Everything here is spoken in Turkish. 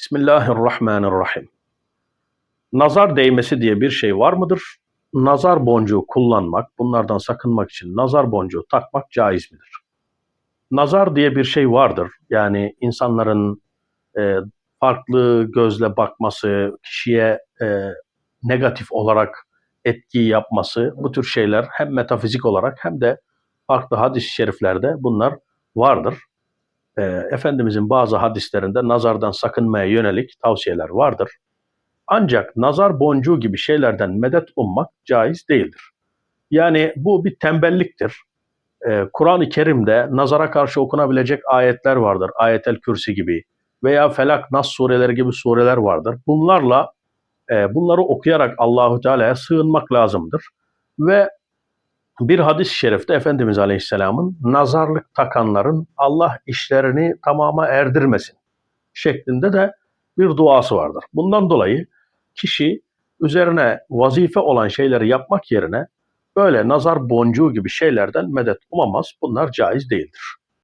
Bismillahirrahmanirrahim. Nazar değmesi diye bir şey var mıdır? Nazar boncuğu kullanmak, bunlardan sakınmak için nazar boncuğu takmak caiz midir? Nazar diye bir şey vardır. Yani insanların e, farklı gözle bakması, kişiye e, negatif olarak etki yapması, bu tür şeyler hem metafizik olarak hem de farklı hadis-i şeriflerde bunlar vardır. E, Efendimizin bazı hadislerinde nazardan sakınmaya yönelik tavsiyeler vardır. Ancak nazar boncuğu gibi şeylerden medet ummak caiz değildir. Yani bu bir tembelliktir. Ee, Kur'an-ı Kerim'de nazara karşı okunabilecek ayetler vardır. Ayetel Kürsi gibi veya Felak, Nas sureleri gibi sureler vardır. Bunlarla e, bunları okuyarak Allahu Teala'ya sığınmak lazımdır. Ve bir hadis-i şerifte Efendimiz Aleyhisselam'ın nazarlık takanların Allah işlerini tamama erdirmesin şeklinde de bir duası vardır. Bundan dolayı kişi üzerine vazife olan şeyleri yapmak yerine böyle nazar boncuğu gibi şeylerden medet umamaz. Bunlar caiz değildir.